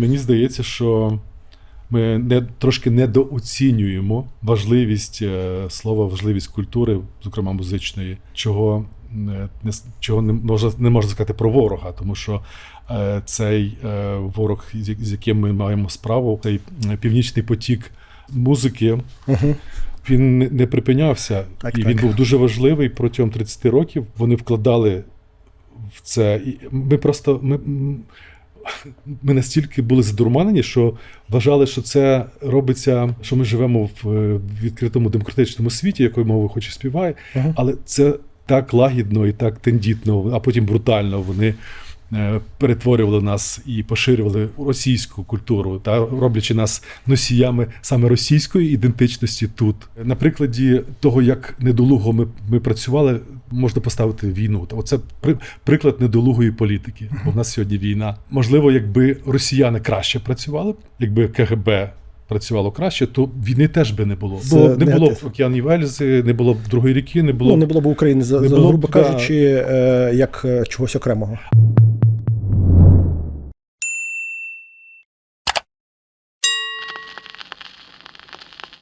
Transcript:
Мені здається, що ми не, трошки недооцінюємо важливість е, слова, важливість культури, зокрема музичної, чого не, не чого не можна, не можна сказати про ворога, тому що е, цей е, ворог, з яким ми маємо справу, цей е, північний потік музики, Угу. він не, припинявся. Так, і так. він був дуже важливий протягом 30 років. Вони вкладали в це. І ми просто ми, ми настільки були задурманені, що вважали, що це робиться, що ми живемо в е, відкритому демократичному світі, якою мовою хоч і співає, Мгм. але це так лагідно і так тендітно, а потім брутально вони. е, Перетворювали нас і поширювали російську культуру, та роблячи нас носіями саме російської ідентичності тут. На прикладі того, як недолуго ми, ми працювали, можна поставити війну. Та Оце приклад недолугої політики. Бо в нас сьогодні війна. Можливо, якби росіяни краще працювали, якби КГБ працювало краще, то війни теж би не було. Це Бо не було б океанів Ельзи, не було б другої ріки, не було Ну, не було б України, за, Не за, грубо да. кажучи, е, як е, чогось окремого.